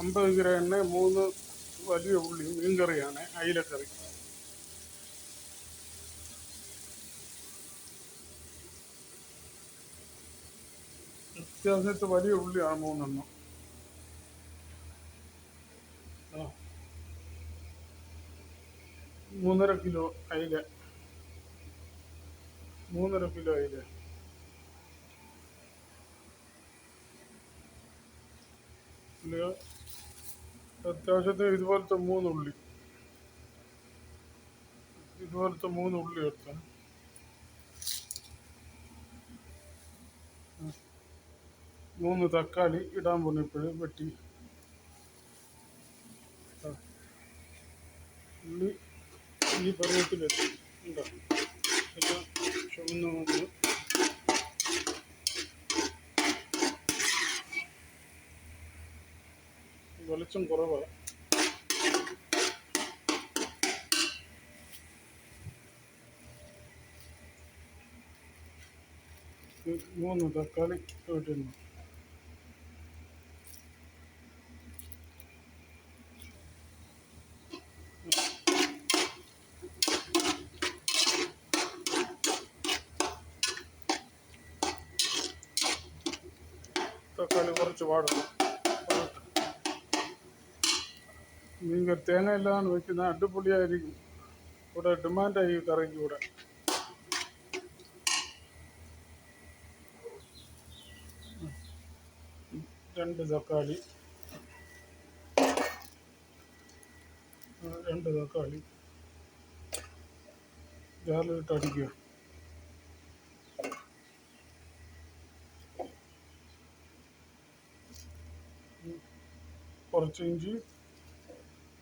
അമ്പത് ഗ്രാം എണ്ണ മൂന്ന് വലിയ ഉള്ളി മീൻകറിയാണ് അയിലക്കറി. അത്യാവശ്യത്തെ വലിയ ഉള്ളിയാണ് മൂന്നെണ്ണം. മൂന്നര കിലോ അയില. മൂന്നര കിലോ അയില. ഉള്ളികൾ അത്യാവശ്യത്തിന് ഇതുപോലത്തെ മൂന്ന് ഉള്ളി ഇതുപോലത്തെ മൂന്ന് ഉള്ളി എടുക്കാം മൂന്ന് തക്കാളി ഇടാൻ പോകുന്നപ്പോഴും വെട്ടി. ഉള്ളി ഈ പരുവത്തിലെത്തി ഉണ്ടോ എല്ലാം ചുവന്ന് വെളിച്ചം കുറവാണ് ഇത് മൂന്ന് തക്കാളി ഇട്ടിരുന്നു തക്കാളി കുറച്ച് വാടണം നിങ്ങൾ തേങ്ങ ഇല്ലാതാണ് വെക്കുന്ന അടിപൊളിയായിരിക്കും. ഇവിടെ ഡിമാൻഡായി കറിക്ക് ഇവിടെ. രണ്ട് തക്കാളി. രണ്ട് തക്കാളി. ജാലിട്ട് അടിക്കുക. കുറച്ച് ഇഞ്ചി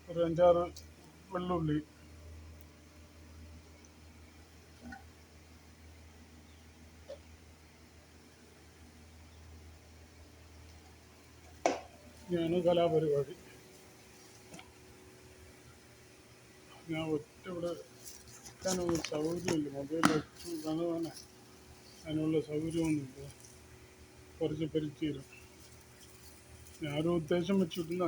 ഒരു അഞ്ചാറ് വെള്ളുള്ളി. ഇങ്ങനെയാണ് കലാപരിപാടി. ഞാൻ ഒറ്റ ഇവിടെ വെക്കാനൊന്നും സൗകര്യമില്ല. മൊബൈൽ വെച്ചു കാണുവാനേ അതിനുള്ള സൗകര്യമൊന്നുമില്ല. കുറച്ച് പരിചയം ഞാനൊരു ഉദ്ദേശം വെച്ചിരുന്ന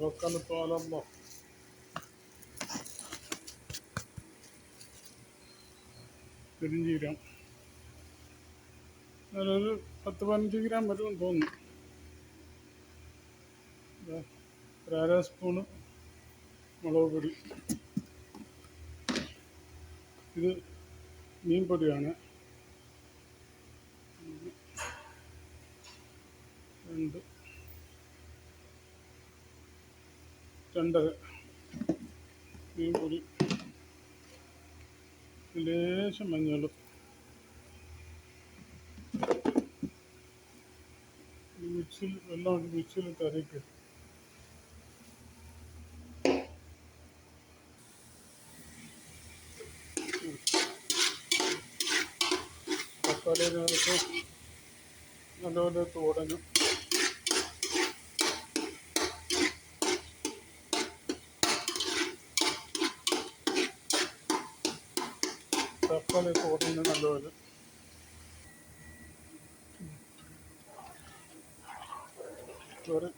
വക്കാലത്തോലല്ലോ പെരിഞ്ചീരം അതിലൊരു പത്ത് പതിനഞ്ച് ഗ്രാം വരുമെന്ന് തോന്നുന്നു. ദാ ഒരു അര സ്പൂണ് മുളക് പൊടി. ഇത് മീൻ പൊടിയാണ്. രണ്ട് രണ്ടര മീൻ പൊടി ലേശം മഞ്ഞളും. മിക്സിയിൽ വെള്ളം മിക്സിൽ മിക്സിയിൽ തക്കാളി നേരത്തെ നല്ലപോലെ തോടനും തക്കാളി തോടന് നല്ലപോലെ. ചോറ്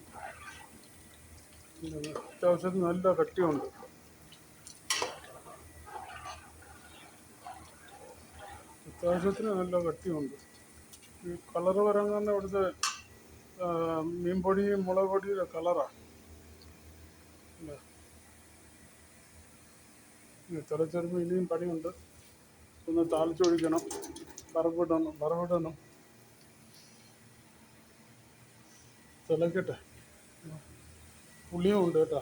അത്യാവശ്യത്തിന് നല്ല കട്ടിയുണ്ട്. അത്യാവശ്യത്തിന് നല്ല കട്ടിയുണ്ട്. ഈ കളറ് വരാൻ തന്നെ ഇവിടുത്തെ മീൻപൊടിയും മീൻ പൊടിയും മുളക് പൊടിയുടെ കളറാണ് തിളച്ചെടുപ്പ് ഇനിയും പണിയുണ്ട്. ഒന്ന് താളിച്ചൊഴിക്കണം വറവിടണം വറവിടണം. തിളക്കട്ടെ. പുളിയും ഉണ്ട് കേട്ടോ.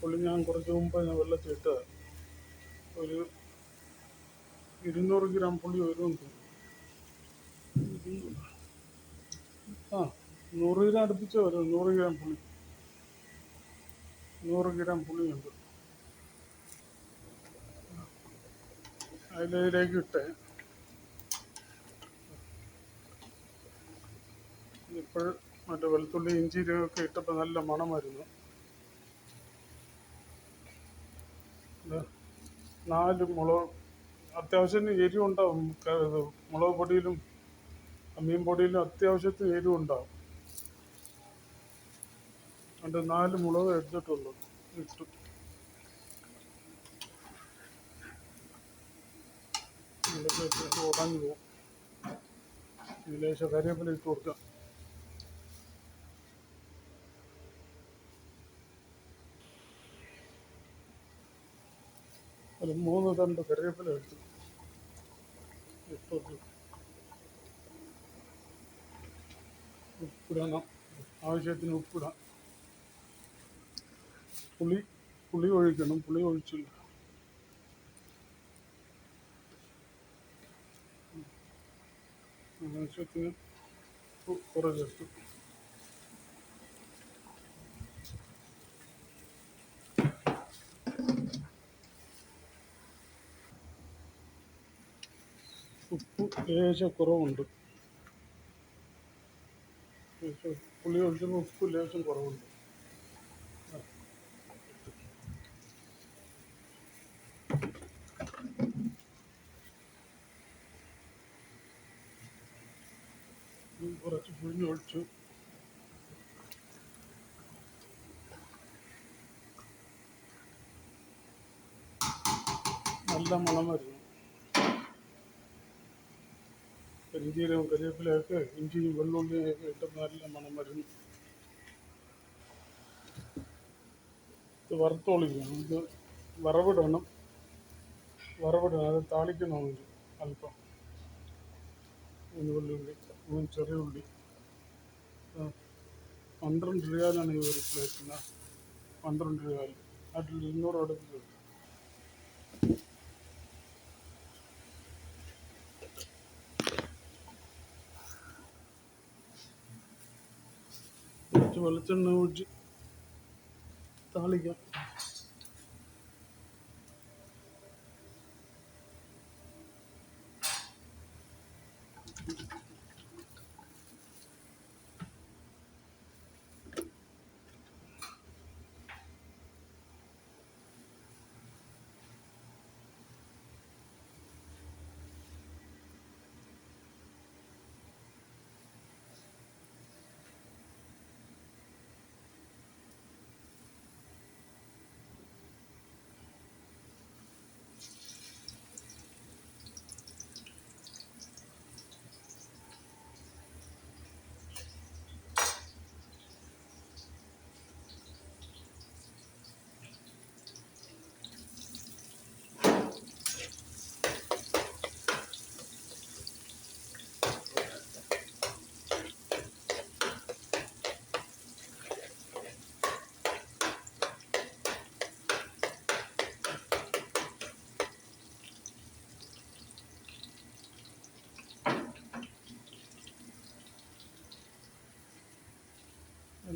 പുളി ഞാൻ കുറച്ച് മുമ്പ് ഞാൻ വെള്ളത്തിൽ ഇട്ടത്. ഒരു ഇരുന്നൂറ് ഗ്രാം പുളി വരും ആ നൂറ് ഗ്രാം അടുപ്പിച്ച് വരും. നൂറ് ഗ്രാം പുളി. നൂറ് ഗ്രാം പുളിയുണ്ട്. അതിലേക്ക് ഇട്ട്. ഇപ്പോൾ മറ്റേ വെളുത്തുള്ളി ഇഞ്ചിരിയൊക്കെ ഇട്ടപ്പോൾ നല്ല മണം വരുന്നു നാല് മുളക് അത്യാവശ്യത്തിന് എരിവുണ്ടാവും. മുളക് പൊടിയിലും മീൻ പൊടിയിലും അത്യാവശ്യത്തിന് എരിവ് ഉണ്ടാവും രണ്ട് നാല് മുളക് എടുത്തിട്ടുള്ളൂ. ഇട്ടു. ഉടഞ്ഞു പോകും ലേശം വേരിയബിൾ ഇട്ട് കൊടുക്കാം. ഒരു മൂന്ന് തണ്ട് കറിവേപ്പില എടുത്തു. ഉപ്പിടണം. ആവശ്യത്തിന് ഉപ്പിടാം. പുളി പുളി ഒഴിക്കണം. പുളി ഒഴിച്ചില്ല. çökünüp bu koracaksın. ఉప్పు లేచ కొరవ ఉండదు పులి వచ్చిన ఉప్పు లేచిన కొరవ ఉండదు കുറച്ച് പുളിഞ്ഞ് ഒഴിച്ചു. നല്ല മണം വരുന്നു. കരിഞ്ചീരകം കരിവേപ്പിലയൊക്കെ ഇഞ്ചിയും വെള്ളുള്ളിയൊക്കെ ഇട്ട് നല്ല മണം വരുന്നു. ഇത് വറുത്തോളിക്കണം. ഇത് വറവിടണം. വറവിടണം അത് താളിക്കണമെങ്കിൽ അല്പം. മൂന്ന് വെള്ളുള്ളി മൂന്ന് ചെറിയ ഉള്ളി. പന്ത്രണ്ട് രൂപയിലാണ് ഈ ഒരു പ്ലേറ്റിന് പന്ത്രണ്ട് റിയാൽ അതിൽ ഇരുന്നൂറ് അടുത്ത് കുറച്ച് വെളിച്ചെണ്ണ ഒഴിച്ച് താളിക്കാം.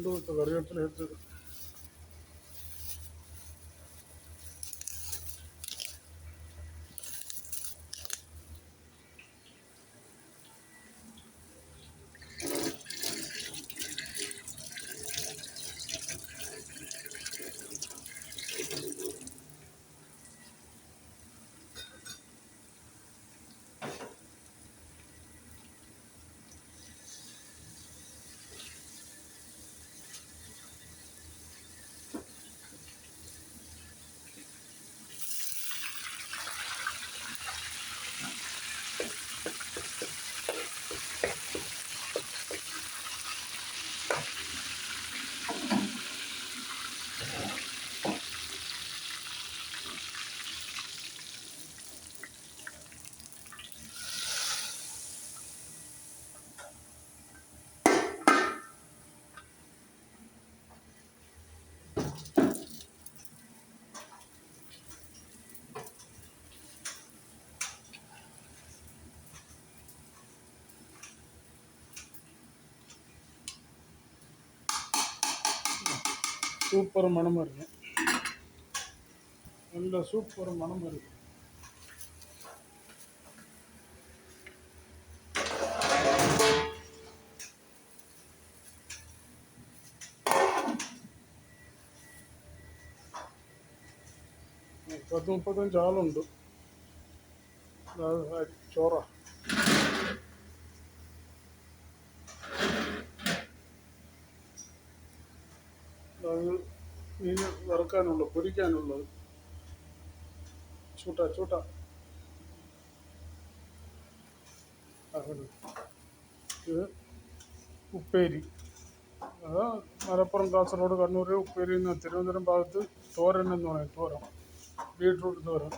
രണ്ടു ദിവസത്തെ കറിവേപ്പില എടുത്ത് സൂപ്പർ മണം വരുന്നു നല്ല സൂപ്പർ മണം വരുന്നു പത്ത് മുപ്പത്തഞ്ച് ആളുണ്ട് അത് ചോറ മീൻ വറുക്കാനുള്ളത് പൊരിക്കാനുള്ളത് ചൂട്ട ചൂട്ട. ഉപ്പേരി. അത് മലപ്പുറം കാസർഗോഡ് കണ്ണൂർ ഉപ്പേരി എന്ന തിരുവനന്തപുരം ഭാഗത്ത് തോരൻ എന്ന് പറയും തോരൻ. ബീട്രൂട്ട് തോരൻ.